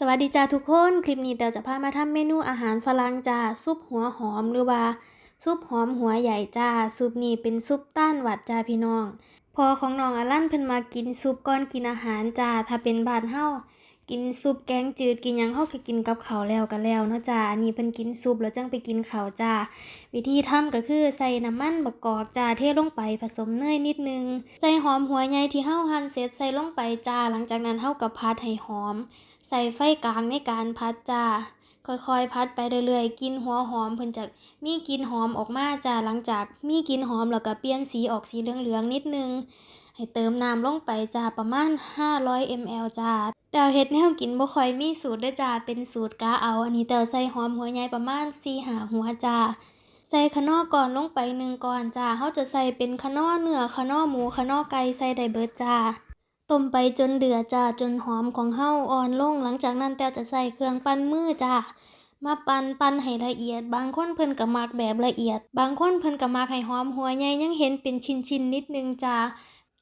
สวัสดีจ้าทุกคน คลิปนี้เดี๋ยวจะพามาทำเมนูอาหารฝรั่งจ้าซุปหัวหอมหรือว่า ซุปหอมหัวใหญ่จ้าซุปนี้เป็นซุปต้านหวัดจ้าพี่น้อง พอของน้องอลันเพิ่นมากินซุปก่อนกินอาหารจ้าถ้าเป็นบ้านเฮากินซุปแกงจืดกินยังเฮาก็กินกับข้าวแล้วก็แล้วเนาะจ้าอันนี้เพิ่นกินซุปแล้วจังไปกินข้าวจ้าวิธีทำก็คือใส่น้ำมันมะกอกจ้าเทลงไปผสมเนยนิดนึง ใส่หอมหัวใหญ่ที่เฮาหั่นเสร็จใส่ลงไปจ้าหลังจากนั้นเฮาก็พัดให้หอม ใส่ไฟกลางในการพัดจ้า ค่อยๆ พัดไปเรื่อยๆ กินหัวหอมเพิ่นจะมีกินหอมออกมาจ้าหลังจากมีกินหอมแล้วก็เปลี่ยนสีออกสีเหลืองๆนิดนึง ให้เติมน้ำลงไปจ้าประมาณ 500 ml จ้าแต่เฮ็ดแนวกินบ่ค่อยมีสูตรด้อจ้าเป็นสูตรกะเอา อันนี้แต่ใส่หอมหัวใหญ่ประมาณ4-5หัวจ้าใส่คะน้อก่อนลงไปหนึ่งก่อนจ้าเฮาจะใส่เป็นคะน้อเนื้อคะน้อหมูคะน้อไก่ใส่ได้เบิดจ้า ต้มไปจนเดือดจ้าจนหอมของเฮาอ่อนลง หลังจากนั้นแต้วจะใส่เครื่องปั้นมือจ้ามาปั่นปั่นให้ละเอียด บางคนเพิ่นก็มักแบบละเอียด บางคนเพิ่นก็มักให้หอมหัวใหญ่ยังเห็นเป็นชิ้นๆนนิดนึงจ้า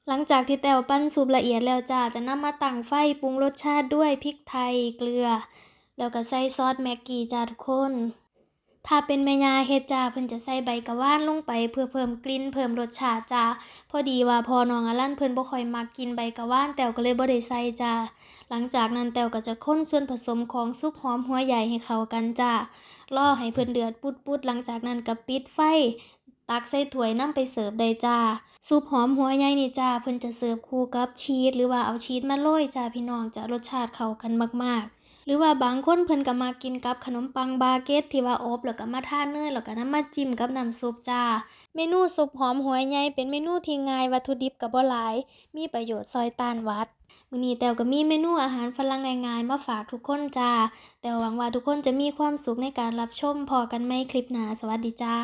หลังจากที่แต้วปั้นสุปละเอียดแล้วจ้าจะนำมาตั้งไฟปรุงรสชาติด้วยพริกไทยเกลือ แล้วก็ใส่ซอสแม็กกี้จ้าทุกคน ถ้าเป็นแม่ยาเฮ็ดจ้าเพิ่นจะใส่ใบกะว่านลงไปเพื่อเพิ่มกลิ่นเพิ่มรสชาติจ้าพอดีว่าพอน้องอลันเพิ่นบ่ค่อยมักกินใบกะว่านแต้วก็เลยบ่ได้ใส่จ้าหลังจากนั้นแต้วก็จะค้นส่วนผสมของซุปหอมหัวใหญ่ให้เข้ากันจ้ารอให้เพิ่นเดือดปุดๆหลังจากนั้นก็ปิดไฟ ตักใส่ถ้วยนำไปเสิร์ฟได้จ้าซุปหอมหัวใหญ่นี่จ้าเพิ่นจะเสิร์ฟคู่กับชีสหรือว่าเอาชีสมาโรยจ้าพี่น้องจะรสชาติเข้ากันมากๆ หรือว่าบางคนเพิ่นก็มากินกับขนมปังบาเกตที่ว่าอบแล้วก็มาทาเนยแล้วก็นำมาจิ้มกับน้ำซุปจ้า เมนูซุปหอมหัวใหญ่เป็นเมนูที่ง่ายวัตถุดิบก็บ่หลาย มีประโยชน์ซอยต้านวัดมื้อนี้แต้วก็มีเมนูอาหารฝรั่งง่ายๆมาฝากทุกคนจ้า แต่หวังว่าทุกคนจะมีความสุขในการรับชมพอกันไหมคลิปหน้าสวัสดีจ้า